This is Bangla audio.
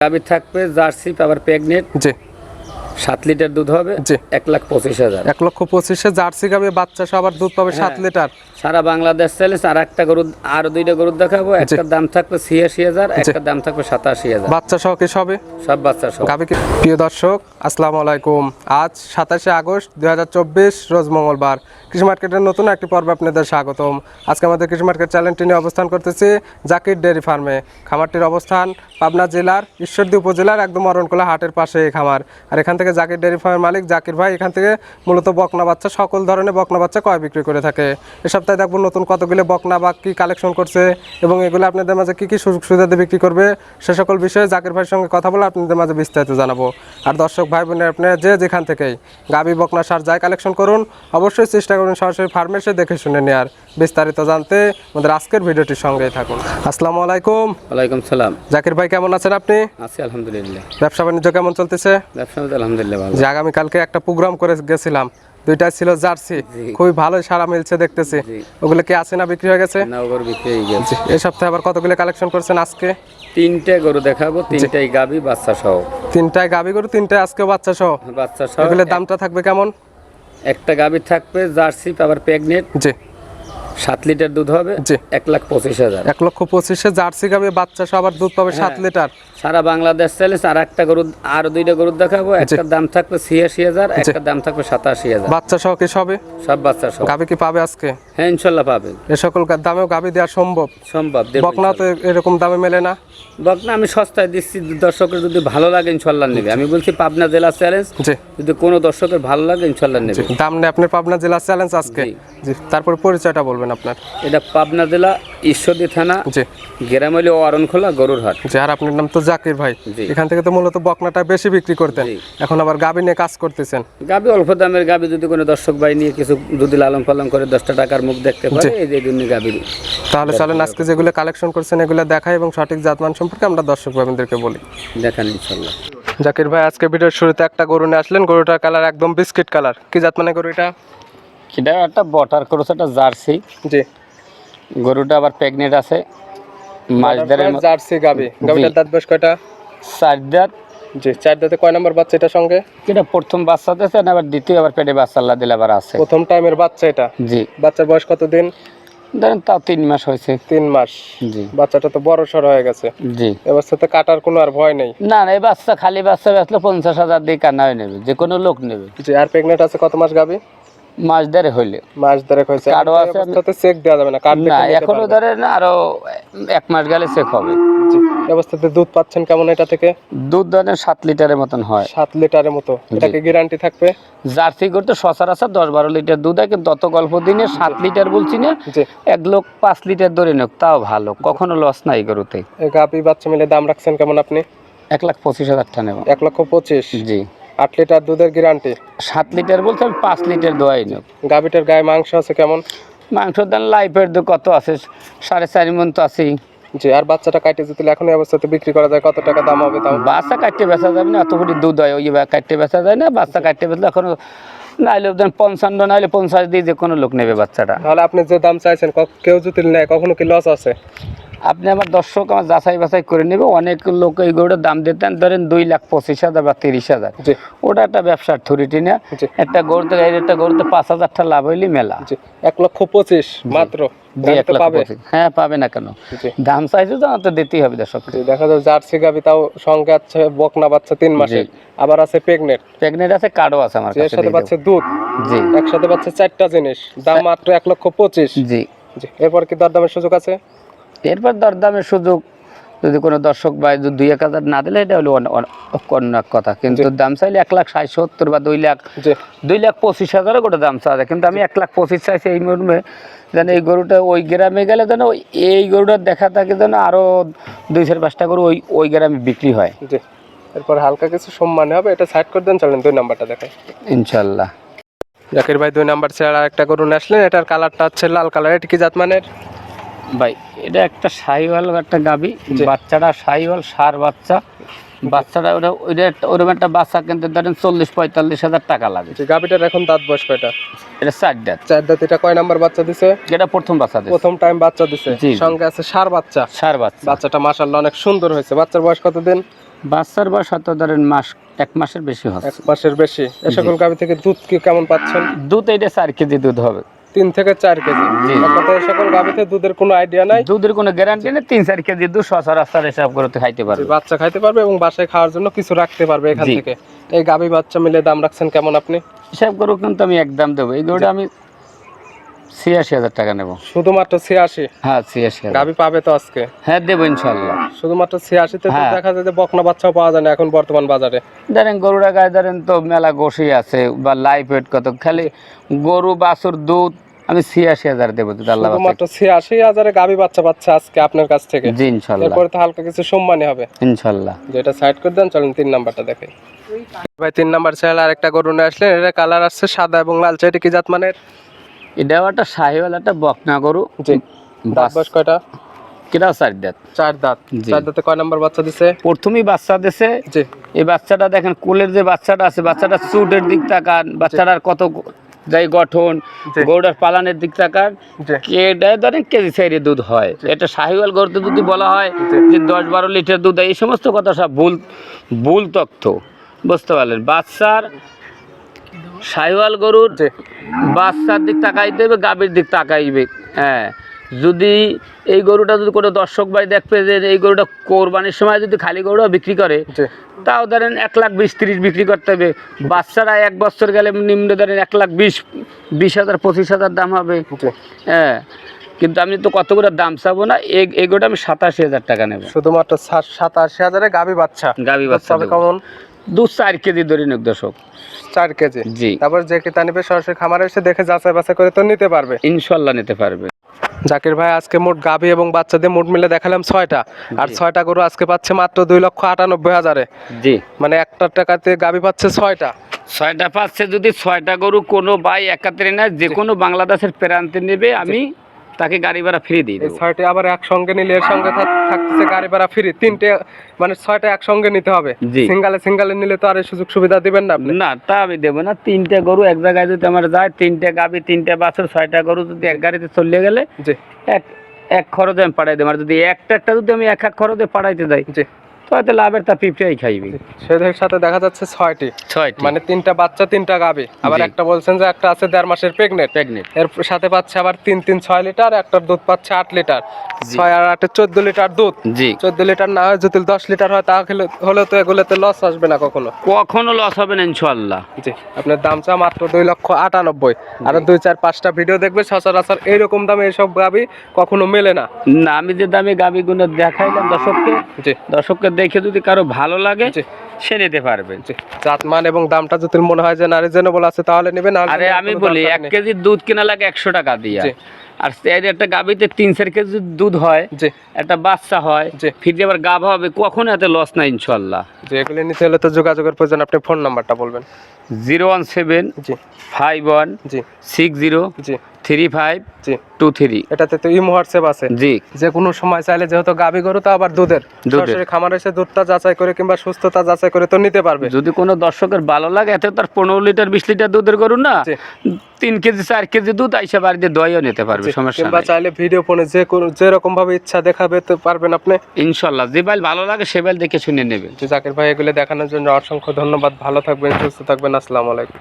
গাভী থাকবে জার্সি আবার প্রেগনেন্ট। জি। সাত লিটার দুধ হবে এক লাখ পঁচিশ হাজার। এক লক্ষ পঁচিশে জার্সি গাবে বাচ্চা সহ আবার দুধ পাবে সাত হ্যাঁ। লিটার। সারা বাংলাদেশ চ্যালেঞ্জ আর একটা গরু আর দুইটা গরু দেখাবো একটার দাম থাকবে ছিয়াশি হাজার একটার দাম থাকবে সাতাশি হাজার। বাচ্চা সহ কি সবে? সব বাচ্চা সব গাবে প্রিয় দর্শক আসসালামু আলাইকুম। আজ সাতাশে আগস্ট দুই হাজার চব্বিশ রোজ মঙ্গলবার। কৃষি মার্কেটের নতুন একটি পর্বে আপনাদের স্বাগতম। আজকে আমাদের কৃষি মার্কেট চ্যানেলটি নিয়ে অবস্থান করতেছি জাকির ডেয়ারি ফার্মে। খামারটির অবস্থান পাবনা জেলার ঈশ্বরদী উপজেলার একদম অরণকোলা হাটের পাশে এই খামার। আর এখান থেকে জাকির ডেয়ারি ফার্মের মালিক। জাকির ভাই এখান থেকে মূলত বকনা বাচ্চা সকল ধরনের বকনা বাচ্চা ক্রয় বিক্রি করে থাকে। এ সপ্তাহে দেখব নতুন কতগুলো বকনা বা কী কালেকশন করছে এবং এগুলো আপনাদের মাঝে কী কী সুযোগ সুবিধাতে বিক্রি করবে সে সকল বিষয়ে জাকির ভাইয়ের সঙ্গে কথা বলে আপনাদের মাঝে বিস্তারিত জানাব। আর দর্শক ভাই বোনের আপনারা যে যেখান থেকেই গাবি বকনা সার যাই কালেকশন করুন অবশ্যই চেষ্টা করুন সরাসরি ফার্মে এসে দেখে শুনে নেওয়ার বিস্তারিত জানতে আমাদের আজকের ভিডিওটির সঙ্গেই থাকুন। আসসালামু আলাইকুম। ওয়ালাইকুম সালাম। জাকির ভাই কেমন আছেন আপনি? আছি আলহামদুলিল্লাহ। ব্যবসা বাণিজ্য কেমন চলতেছে? ব্যবসা বাণিজ্য আলহামদুলিল্লাহ ভালো। যে আগামীকালকে একটা প্রোগ্রাম করে গেছিলাম দুইটা ছিল জার্সি খুবই ভালো সারা মিলছে দেখতেছি। ওগুলো কি আছে না বিক্রি হয়ে গেছে? না গরু বিক্রি হয়ে গেছে। এই সপ্তাহে আবার কতগুলো কালেকশন করছেন আজকে? তিনটে গরু দেখাবো তিনটাই গাবি বাচ্চা সহ। তিনটায় গাবি গরু তিনটায় আজকে বাচ্চা সহ। বাচ্চা সহ এগুলোর দামটা থাকবে কেমন? একটা গাবি থাকবে জার্সি আবার প্রেগনেন্ট। জি। সাত লিটার দুধ হবে। এক লাখ পঁচিশ হাজার। এক লক্ষ পঁচিশে জার্সি গাবি বাচ্চা সহ আবার দুধ পাবে সাত হ্যাঁ। লিটার। সারা বাংলাদেশ চ্যালেঞ্জ আর একটা গরু আর দুইটা গরু দেখাবো একটার দাম থাকবে ছিয়াশি হাজার একটার দাম থাকবে সাতাশি হাজার। বাচ্চা সহ কি সবে? সব বাচ্চা সব গাবি কি পাবে আজকে? হ্যাঁ ইনশাল্লাহ পাবে। এ সকল দামেও গাবি দেওয়া সম্ভব। সম্ভব বকনা তো এরকম দামে মেলে না? বকনা আমি সস্তায় দিচ্ছি দর্শকের যদি ভালো লাগে ইনশাল্লাহ নেবে। আমি বলছি পাবনা জেলা চ্যালেঞ্জ যদি কোনো দর্শকের ভালো লাগে ইনশাল্লাহ নেবে। দাম নেই আপনার পাবনা জেলা চ্যালেঞ্জ আজকে। তারপর পরিচয়টা বলবেন আপনার? এটা পাবনা জেলা ঈশ্বরদী থানা জি। গেরামলি অরণখোলা গরুর হাট জি আর আপনার নাম তো জাকির ভাই। এখান থেকে তো মূলত বকনাটা বেশি বিক্রি করতেন। এখন আবার গাবি নিয়ে কাজ করতেছেন। গাবি অল্প দামের গাবি যদি কোনো দর্শক ভাই নিয়ে কিছু যদি লালন পালন করে দশটা টাকার মুখ দেখতে পারে এই যে জন্য গাবি তাহলে চলেন আজকে যেগুলো কালেকশন করছেন এগুলো দেখাই এবং সঠিক জাতমান সম্পর্কে আমরা দর্শক ভাইদেরকে বলি। দেখান ইনশাল্লাহ জাকির ভাই আজকে ভিডিওর শুরুতে একটা গরু নিয়ে আসলেন। গরুটার কালার একদম বিস্কিট কালার কি জাত মানে গরু এটা? এটা একটা বটার ক্রস একটা জার্সি। জি। গরুটা আবার প্রেগনেন্ট আছে। মাছদারের মতো জার্সি গাবি। গাবিটার দাঁত বয়স কয়টা? চার দাঁত। জি চার দাঁতে কয় নম্বর বাচ্চা এটা সঙ্গে? এটা প্রথম বাচ্চা দিয়েছে না আবার দ্বিতীয় আবার পেটে বাচ্চা আল্লাহ দিলে আবার আছে। প্রথম টাইমের বাচ্চা এটা? জি। বাচ্চার বয়স কতদিন? ধরেন তাও তিন মাস হয়েছে। তিন মাস। জি। বাচ্চাটা তো বড় সড় হয়ে গেছে। জি। অবস্থাতে কাটার কোনো আর ভয় নেই। না না এই বাচ্চা খালি বাচ্চা বেচলে পঞ্চাশ হাজার দিয়ে কান্না হয়ে নেবে যে কোনো লোক নেবে। জি আর প্রেগনেন্ট আছে কত মাস গাবি? মাছ ধরে হইলে। মাস কার্ডও আছে। অবস্থাতে চেক দেওয়া যাবে না কার্ড না এখনও। ধরেন আরও এক মাস গেলে চেক হবে। অবস্থাতে দুধ পাচ্ছেন কেমন এটা থেকে? দুধ ধরেন সাত লিটারের মতন হয়। সাত লিটারের মতো। এটাকে গ্যারান্টি থাকবে? জার্সি করতে সচরাচর দশ বারো লিটার দুধ হয় কিন্তু অত গল্প দিনে সাত লিটার বলছি না এক লোক পাঁচ লিটার ধরে নেক তাও ভালো। কখনো লস নাই গরুতে। গাবি বাচ্চা মিলে দাম রাখছেন কেমন আপনি? এক লাখ পঁচিশ হাজার টাকা নেব। এক লক্ষ পঁচিশ। জি। আট লিটার দুধের গ্যারান্টি সাত লিটার বলতে আমি পাঁচ লিটার দোয়াই নেব। গাবিটার গায়ে মাংস আছে কেমন? মাংস দাম লাইফের দু কত আছে? সাড়ে চারি মন তো আছেই। জি আর বাচ্চাটা কাটে যদি এখন এই অবস্থাতে বিক্রি করা যায় কত টাকা দাম হবে তাও? বাচ্চা কাটতে বেচা যাবে না এত বড়ি দুধ হয় ওই কাটতে বেচা যায় না বাচ্চা কাটতে বেচলে এখন ধরেন পঞ্চান্ন নাইলে পঞ্চাশ দিয়ে যে কোনো লোক নেবে বাচ্চাটা। তাহলে আপনি যে দাম চাইছেন কেউ যদি নেয় কখনো কি লস আছে? আপনি আমার দর্শক আমার যাচাই বাছাই করে নেবে। অনেক লোক এই গরুটার দাম দিতেন ধরেন দুই লাখ পঁচিশ হাজার বা তিরিশ হাজার। ওটা একটা ব্যবসার থরিটি না? একটা গরুতে একটা গরুতে পাঁচ হাজারটা লাভ হইলে মেলা। এক লক্ষ পঁচিশ মাত্র। হ্যাঁ পাবে না কেন? দাম চাইছে তো তো দিতেই হবে দর্শক। দেখা যায় জার্সি গাবি তাও সঙ্গে আছে বকনা বাচ্চা তিন মাসের আবার আছে আছে কার্ডও আছে আমার কাছে সাথে পাচ্ছে দুধ। জি। একসাথে পাচ্ছে চারটা জিনিস। দাম মাত্র এক লক্ষ পঁচিশ। জি এরপর কি দরদামের সুযোগ আছে? এরপর দরদামের সুযোগ যদি কোনো দর্শক বা দুই এক হাজার না দিলে এটা হলো অন্য- এক কথা। কিন্তু দাম চাইলে এক লাখ ষাট সত্তর বা দুই লাখ দুই লাখ পঁচিশ হাজারও গোটা দাম চাওয়া যায়। কিন্তু আমি এক লাখ পঁচিশ চাইছি এই মর্মে যেন এই গরুটা ওই গ্রামে গেলে যেন ওই- এই গরুটার দেখা থাকে যেন আরও দুই চার পাঁচটা গরু ওই ওই গ্রামে বিক্রি হয়। এরপর হালকা কিছু সম্মান হবে এটা সাইড করে দেন চলেন দুই নাম্বারটা দেখাই। ইনশাল্লাহ। জাকির ভাই দুই নাম্বার ছাড়া একটা গরু নিয়ে আসলেন এটার কালারটা হচ্ছে লাল কালার এটা কি জাত মানের? ভাই এটা একটা সাইওয়াল একটা গাবি। বাচ্চাটা সাইওয়াল সার বাচ্চা। বাচ্চাটা ওটা ওইটা একটা- ওরকম একটা বাচ্চা কিনতে ধরেন চল্লিশ পঁয়তাল্লিশ হাজার টাকা লাগে। গাবিটার এখন দাঁত বয়স কয়টা? এটা চার দাঁত। চার দাঁত এটা কয় নাম্বার বাচ্চা দিছে? এটা প্রথম বাচ্চা দিছে। প্রথম টাইম বাচ্চা দিছে। সঙ্গে আছে সার বাচ্চা। সার বাচ্চা। বাচ্চাটা মাশাআল্লাহ অনেক সুন্দর হয়েছে। বাচ্চার বয়স কতদিন? বাচ্চার বয়স হয়তো ধরেন মাস এক মাসের বেশি হবে এক মাসের বেশি। এ সকল গাভী থেকে দুধ কি কেমন পাচ্ছেন? দুধ এইটা চার কেজি দুধ হবে। তিন থেকে চার কেজি। সকল গাভীতে দুধের কোনো আইডিয়া নাই? দুধের কোনো গ্যারান্টি নেই তিন চার কেজি দুধ সচরাচর হিসাব করে খাইতে পারবে। বাচ্চা খাইতে পারবে এবং বাসায় খাওয়ার জন্য কিছু রাখতে পারবে এখান থেকে। এই গাভী বাচ্চা মিলে দাম রাখছেন কেমন আপনি? হিসাব করুক কিন্তু আমি একদম দেবো। এই গরুটা আমি ছিয়াশি হাজার টাকা নেব। শুধুমাত্র ছিয়াশি? হ্যাঁ ছিয়াশি হাজার। পাবে তো আজকে? হ্যাঁ দেবো ইনশাল্লাহ। শুধুমাত্র ছিয়াশিতে হ্যাঁ। দেখা যায় যে বকনা বাচ্চাও পাওয়া যায় না এখন বর্তমান বাজারে। ধরেন গরুরা গায়ে ধরেন তো মেলা গোসি আছে বা লাইফ ওয়েট কত খালি গরু বাছুর দুধ আমি ছিয়াশি হাজার দেবো আল্লাহ শুধুমাত্র ছিয়াশি হাজারে গাভী বাচ্চা পাচ্ছে আজকে আপনার কাছ থেকে। জি ইনশাল্লাহ। এরপরে তো হালকা কিছু সম্মানই হবে। ইনশাল্লাহ। যেটা সাইড করে দেন চলেন তিন নাম্বারটা দেখাই ভাই তিন নাম্বার চ্যানেল আরেকটা গরু নিয়ে আসলেন। এটা কালার আসছে সাদা এবং লালচে এটা কি জাত মানের? এটাও একটা সাহিওয়াল একটা বকনা গরু। জি। দাঁত বয়স কয়টা? কেটাও চার দাঁত। চার দাঁত। চার দাঁতে কয় নাম্বার বাচ্চা দিছে? প্রথমেই বাচ্চা দেশে জি। এই বাচ্চাটা দেখেন কোলের যে বাচ্চাটা আছে বাচ্চাটা চুটের দিক তাকান বাচ্চাটার কত যাই গঠন জি। গরুটার পালানের দিক ধরেন কেজি সাইডে দুধ হয়। এটা শাহিওয়াল গরুতে যদি বলা হয় যে দশ বারো লিটার দুধ এই সমস্ত কথা সব ভুল ভুল তথ্য। বুঝতে পারলেন? বাচ্চার শাহিওয়াল গরুর বাচ্চার দিক তাকাই দেবে গাভীর দিক তাকাইবে। হ্যাঁ যদি এই গরুটা যদি কোনো দর্শক ভাই দেখবে যে এই গরুটা কোরবানির সময় যদি খালি গরুটা বিক্রি করে তাও ধরেন এক লাখ বিশ তিরিশ বিক্রি করতে হবে। বাচ্চারা এক বছর গেলে নিম্ন ধরেন এক লাখ বিশ বিশ হাজার পঁচিশ হাজার দাম হবে। হ্যাঁ কিন্তু আমি তো কত করে দাম চাবো না এ- এগুলোটা আমি সাতাশি হাজার টাকা নেব। শুধুমাত্র সাতাশি হাজারে গাভী বাচ্চা। গাভী বাচ্চা। কেমন দু চার কেজি ধরে নিক দর্শক। চার কেজি? জি। তারপর যে কিতা নিবে সরাসরি খামারে এসে দেখে যাচাই বাছাই করে তো নিতে পারবে। ইনশাল্লাহ নিতে পারবে। জাকির ভাই আজকে মোট গাভী এবং বাচ্চাদের মোট মিলে দেখালাম ছয়টা। আর ছয়টা গরু আজকে পাচ্ছে মাত্র দুই লক্ষ আটানব্বই হাজারে। জি। মানে একটা টাকাতে গাভী পাচ্ছে ছয়টা। ছয়টা পাচ্ছে যদি ছয়টা গরু কোনো বাই একাত্রে নেয় যে কোনো বাংলাদেশের প্রান্তে নেবে আমি তাকে গাড়ি ভাড়া ফ্রি দিয়ে দেবো। ছয়টা আবার একসঙ্গে নিলে এর সঙ্গে থাকতেছে গাড়ি ভাড়া ফ্রি। তিনটে মানে ছয়টা একসঙ্গে নিতে হবে। সিঙ্গালে সিঙ্গালে নিলে তো আর এই সুযোগ সুবিধা দিবেন না আপনি। না তা আমি দেবো না। তিনটে গরু এক জায়গায় যদি আমার যায় তিনটে গাবি তিনটে বাছুর ছয়টা গরু যদি এক গাড়িতে চলে গেলে জি। এক এক খরচে আমি পাঠাই দেবো। আর যদি একটা একটা যদি আমি এক এক খরচে পাঠাইতে যাই জি। তো হয়তো লাভের তা পিঁপড়েই খাইবে। সেদের সাথে দেখা যাচ্ছে ছয়টি। ছয়টি। মানে তিনটা বাচ্চা তিনটা গাভী আবার একটা বলছেন যে একটা আছে দেড় মাসের প্রেগনেন্ট প্রেগনেন্ট এর সাথে পাচ্ছে আবার তিন তিন ছয় লিটার একটার দুধ পাচ্ছে আট লিটার। ছয় আর আটে চোদ্দ লিটার দুধ। জি। চোদ্দ লিটার না হয় যদি দশ লিটার হয় তাহলে হলে তো এগুলোতে লস আসবে না কখনো। কখনো লস হবে না ইনশাল্লাহ জি আপনার দাম চা মাত্র দুই লক্ষ আটানব্বই। আর দুই চার পাঁচটা ভিডিও দেখবে সচরাচর এইরকম দামে এইসব গাবি কখনো মেলে না। না আমি যে দামে গাবিগুলো দেখাইলাম দর্শককে জি। দর্শককে দেখে যদি কারও ভালো লাগে সে নিতে পারবে চাত মান এবং দামটা যদি মনে হয় যে না রিজনেবল আছে তাহলে নেবেন আরে আমি বলি এক। কেজি দুধ কিনা লাগে একশো টাকা দিয়া। আর একটা গাবিতে তিন চার কেজি দুধ হয় জি। একটা বাচ্চা হয় জি। ফিরে আবার গাভ হবে কখনো এত লস নাই ইনশাল্লাহ যে এগুলি নিতে হলে তো যোগাযোগের প্রয়োজন। আপনি ফোন নাম্বারটা বলবেন। জিরো ওয়ান সেভেন জি। ফাইভ ওয়ান জি। সিক্স জিরো জি। থ্রি ফাইভ জি। Two three. এটাতে তো ইমো হোয়াটসঅ্যাপ আছে। জি। যে কোনো সময় চাইলে যেহেতু গাবি গরু তো আবার দুধের। দুধের। সরাসরি খামার এসে দুধটা যাচাই করে কিংবা সুস্থতা যাচাই করে তো নিতে পারবে। যদি কোনো দর্শকের ভালো লাগে এতে তার পনেরো লিটার বিশ লিটার দুধের গরু না। তিন কেজি চার কেজি দুধ আইসে বাড়িতে দইও নিতে পারবে জি, সমস্যা কিংবা চাইলে ভিডিও ফোনে যে কোনো যে রকম ভাবে ইচ্ছা দেখাবে তো পারবেন আপনি। ইনশাল্লাহ যে বাইল ভালো লাগে সে বাইল দেখে শুনে নেবে। জি জাকির ভাই এগুলো দেখানোর জন্য অসংখ্য ধন্যবাদ। ভালো থাকবেন সুস্থ থাকবেন। আসসালামু আলাইকুম।